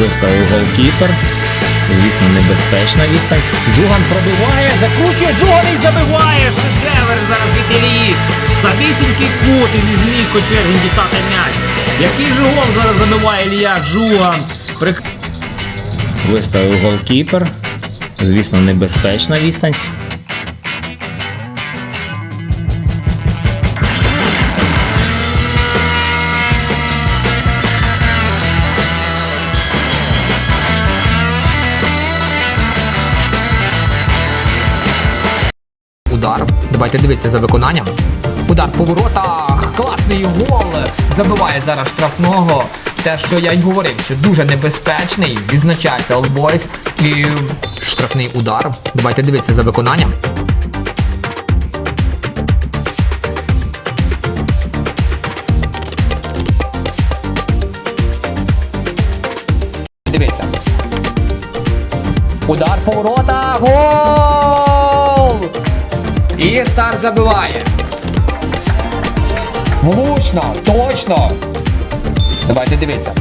Виставив голкіпер. Звісно, небезпечна відстань. Джуган пробиває, закручує Джуган і забиває. Шедевр зараз від Ілії. Самісінький кут і не зміг Кочергін дістати м'яч. Який же гол зараз забиває Ілія Джуган. Прих... Виставив голкіпер. Звісно, небезпечна відстань. Удар. Давайте дивитися за виконанням. Удар по воротах. Класний гол. Забиває зараз штрафного. Те, що я й говорив, що дуже небезпечний. Відзначається Олбойс. І штрафний удар. Давайте дивитися за виконанням. Дивіться. Удар по воротах. Гол! І стар забиває. Влучно, точно. Давайте дивіться.